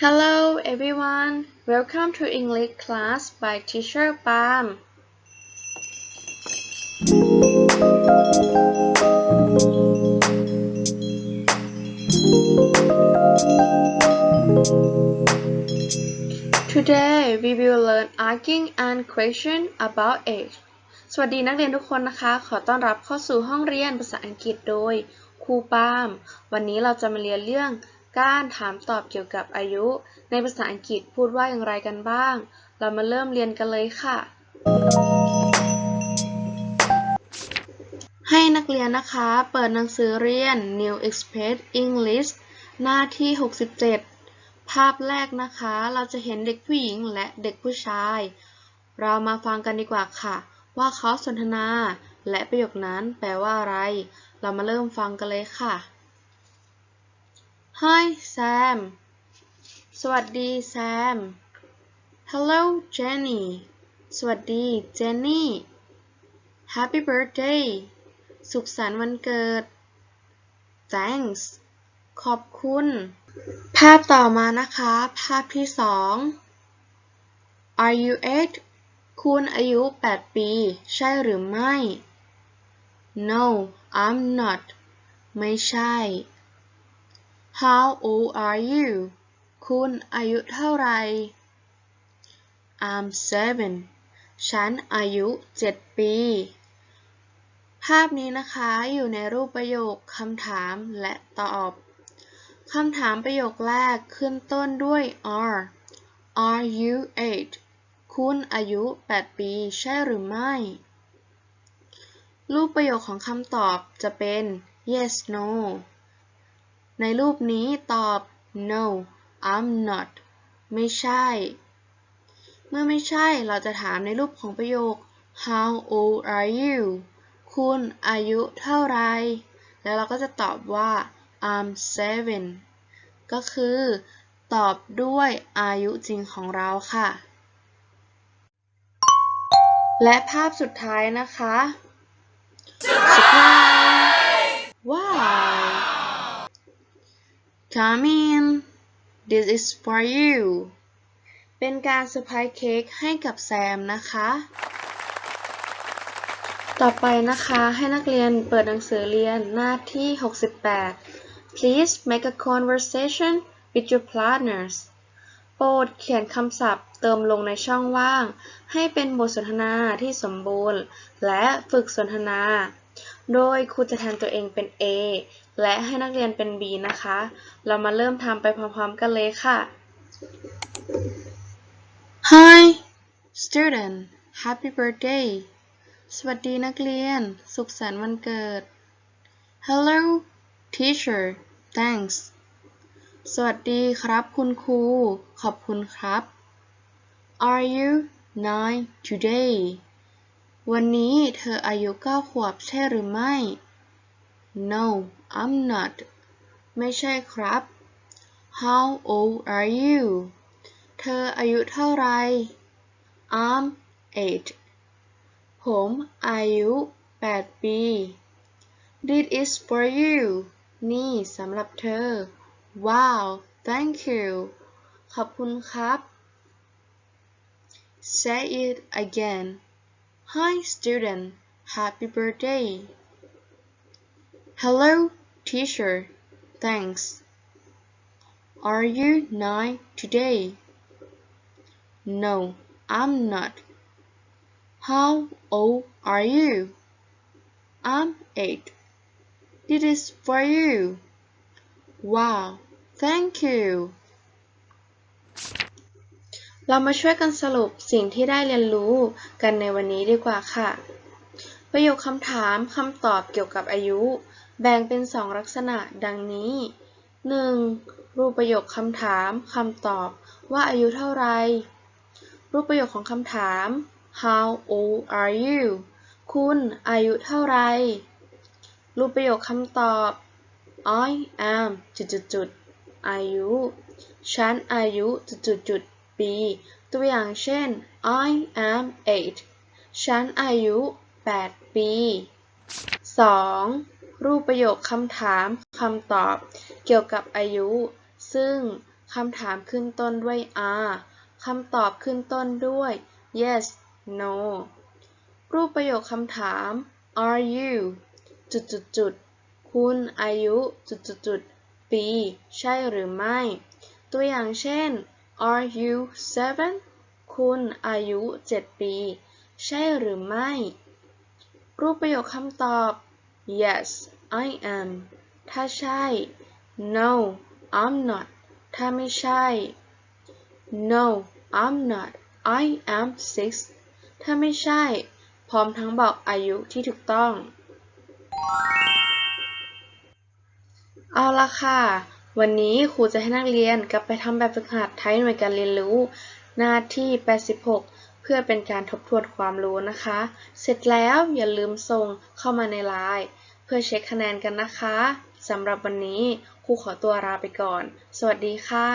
Hello everyone, welcome to English class by Teacher Pam. Today we will learn asking and question about age. สวัสดีนักเรียนทุกคนนะคะ ขอต้อนรับเข้าสู่ห้องเรียนภาษาอังกฤษโดย ครูปาล์มวันนี้เราจะมาเรียนเรื่องการถามตอบเกี่ยวกับอายุ ในภาษาอังกฤษพูดว่าอย่างไรกันบ้าง เรามาเริ่มเรียนกันเลยค่ะ ให้นักเรียนนะคะ เปิดหนังสือเรียน New Express English หน้าที่ 67 ภาพแรกนะคะ เราจะเห็นเด็กผู้หญิงและเด็กผู้ชาย เรามาฟังกันดีกว่าค่ะ ว่าเขาสนทนา และประโยคนั้นแปลว่าอะไร เรามาเริ่มฟังกันเลยค่ะ Hi Sam สวัสดีแซม Hello Jenny สวัสดีเจนนี่ Happy birthday สุขสันต์วันเกิด Thanks ขอบคุณ ภาพต่อมานะคะ ภาพที่สอง Are you eight คุณอายุ 8 ปี ใช่หรือไม่ No I'm not ไม่ใช่ How old are you คุณอายุเท่าไหร่ I'm seven ฉันอายุ7ปี ภาพนี้นะคะอยู่ในรูปประโยคคำถามและตอบคำถามประโยคแรกขึ้นต้นด้วย are Are you eight คุณอายุ 8 ปี ใช่หรือไม่ รูปประโยคของคำตอบจะเป็น yes no ในรูปนี้ตอบ no I'm not ไม่ใช่ เมื่อไม่ใช่เราจะถามในรูปของประโยค how old are you คุณอายุเท่าไร แล้วเราก็จะตอบว่า I'm seven ก็คือ ตอบด้วยอายุจริงของเราค่ะ และภาพสุดท้ายนะคะ Surprise! Wow! Come in. This is for you. เป็นการเซอร์ไพรส์เค้กให้กับแซมนะคะ ต่อไปนะคะให้นักเรียนเปิดหนังสือเรียนหน้าที่ 68 Please make a conversation with your partners โปรดเขียนคำศัพท์ เติมลงในช่องว่าง ให้เป็นบทสนทนาที่สมบูรณ์ และฝึกสนทนา โดยครูจะแทนตัวเองเป็น A และให้นักเรียนเป็น B นะคะ เรามาเริ่มทำไปพร้อมๆกันเลยค่ะ Hi student happy birthday สวัสดีนักเรียน สุขสันต์วันเกิด Hello teacher thanks สวัสดีครับคุณครู ขอบคุณครับ Are you nine today วันนี้เธออายุเก้าขวบใช่หรือไม่ No I'm not ไม่ใช่ครับ How old are you เธออายุเท่าไร I'm eight ผมอายุ8ปี This is for you นี่สำหรับเธอ Wow thank you ขอบคุณครับ Say it again. Hi student. Happy birthday. Hello teacher. Thanks. Are you nine today? No I'm not. How old are you? I'm eight. This is for you. Wow thank you เรามาช่วยกันสรุปสิ่งที่ได้เรียนรู้กันในวันนี้ดีกว่าค่ะ ประโยคคำถามคำตอบเกี่ยวกับอายุ แบ่งเป็นสองลักษณะดังนี้ 1. รูปประโยคคำถามคำตอบว่าอายุเท่าไรรูปประโยคของคำถาม How old are you คุณอายุเท่าไร รูปประโยคคำตอบ I am จุดๆๆอายุ ฉันอายุจุดๆๆ ปี ตัวอย่างเช่น I am eight ฉันอายุ 8 ปี 2. รูปประโยคคำถามคำตอบเกี่ยวกับอายุ ซึ่งคำถามขึ้นต้นด้วย are คำตอบขึ้นต้นด้วย yes no รูปประโยคคำถาม are you จุดจุดจุดคุณอายุจุดจุดจุดปี ใช่หรือไม่ ตัวอย่างเช่น are you seven คุณอายุ 7 ปี ใช่หรือไม่ รูปประโยคคำตอบ yes I am ถ้าใช่ no I'm not ถ้าไม่ใช่ no I'm not I am six ถ้าไม่ใช่ พร้อมทั้งบอกอายุที่ถูกต้อง เอาละค่ะ วันนี้ครูจะให้นักเรียนกลับไปทำแบบฝึกหัดไทยหน่วยการเรียนรู้ หน้าที่ 86 เพื่อเป็นการทบทวนความรู้นะคะ เสร็จแล้วอย่าลืมส่งเข้ามาในไลน์เพื่อเช็คคะแนนกันนะคะสำหรับวันนี้ครูขอตัวลาไปก่อน สวัสดีค่ะ